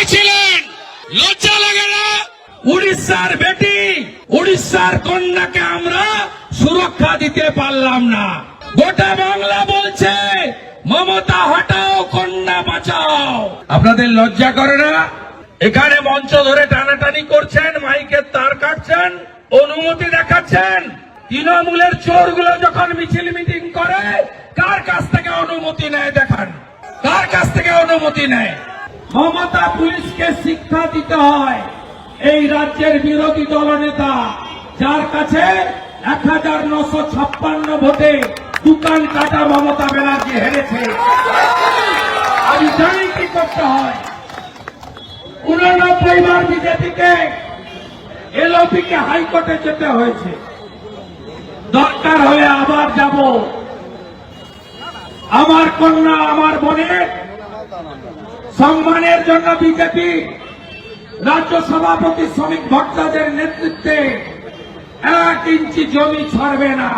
কোথায় লজ্জা লাগে না? উড়িষ্যার বেটি, উড়িষ্যার কন্যাকে আমরা সুরক্ষা দিতে পারলাম না। গোটা বাংলা বলছে, মমতা হটাও, কন্যা বাঁচাও। আপনাদের লজ্জা করে না? এখানে মঞ্চ ধরে টানাটানি করছেন মাইকের তার কাটছেন, অনুমতি দেখাচ্ছেন। তৃণমূলের চোরগুলো যখন মিছিল মিটিং করে, কার কাছ থেকে অনুমতি নেয় দেখান? কার কাছ থেকে অনুমতি নেয়? মমতা পুলিশকে শিক্ষা দিতে হয়। এই রাজ্যের বিরোধী দলনেতা, যার কাছে এক হাজার নশো ছাপ্পান্ন ভোটে দোকান কাটা মমতা ব্যানার্জি হেরেছে। আমি জানি কি করতে হয়। উননব্বই বার বিজেপিকে, এলওপিকে হাইকোর্টে যেতে হয়েছে। দরকার হলে আবার যাব। আমার কন্যা, আমার বোনের সম্মানের জন্য বিজেপি রাজ্য সভাপতি শ্রমিক ভট্টাচার্যের নেতৃত্বে এক ইঞ্চি জমি ছাড়বে না।